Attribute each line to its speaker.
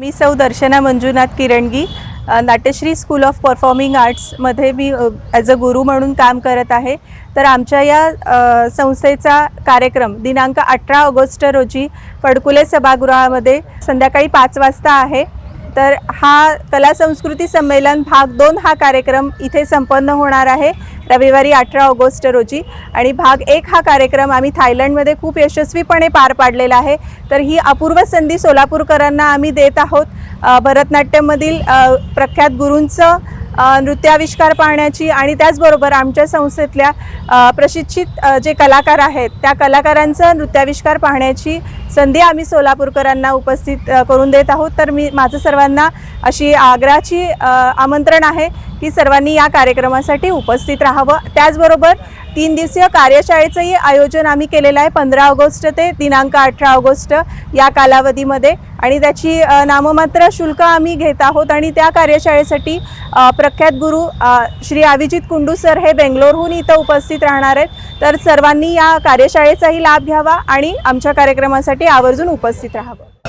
Speaker 1: मी सौ Darshana Manjunath Kirangi Natyashri school of performing आर्ट्समध्ये मी as a guru म्हणून काम करत आहे. तर आमच्या या संस्थेचा कार्यक्रम दिनांक अठरा ऑगस्ट रोजी फडकुले सभागृहामध्ये संध्याकाळी पाच वाजता आहे. तर हा कला संस्कृती संमेलन भाग दोन हा कार्यक्रम इथे संपन्न होणार आहे. रविवारी अठरा ऑगस्ट रोजी. आणि भाग एक हा कार्यक्रम आम्ही थायलंडमध्ये खूप यशस्वीपणे पार पाडलेला आहे. तर ही अपूर्व संधी सोलापूरकरांना आम्ही देत आहोत. भरतनाट्यममधील प्रख्यात गुरूंचं नृत्याविष्कार पाहण्याची आणि त्याचबरोबर आमच्या संस्थेतल्या प्रशिक्षित जे कलाकार आहेत त्या कलाकारांचं नृत्याविष्कार पाहण्याची संधी आम्ही सोलापूरकरांना उपस्थित करून देत आहोत. तर मी माझं सर्वांना अशी आग्रहाची आमंत्रण आहे. की सर्वांनी या कार्यक्रमासाठी उपस्थित राहावं. त्याचबरोबर तीन दिवसीय कार्यशाळेचंही आयोजन आम्ही केलेलं आहे. पंधरा ऑगस्ट ते दिनांक अठरा ऑगस्ट या कालावधीमध्ये. आणि त्याची नाममात्र शुल्क आम्ही घेत आहोत. आणि त्या कार्यशाळेसाठी प्रख्यात गुरु श्री अभिजित कुंडू सर हे बेंगलोरहून इथं उपस्थित राहणार आहेत. तर सर्वांनी या कार्यशाळेचाही लाभ घ्यावा आणि आमच्या कार्यक्रमासाठी आवर्जून उपस्थित राहावं.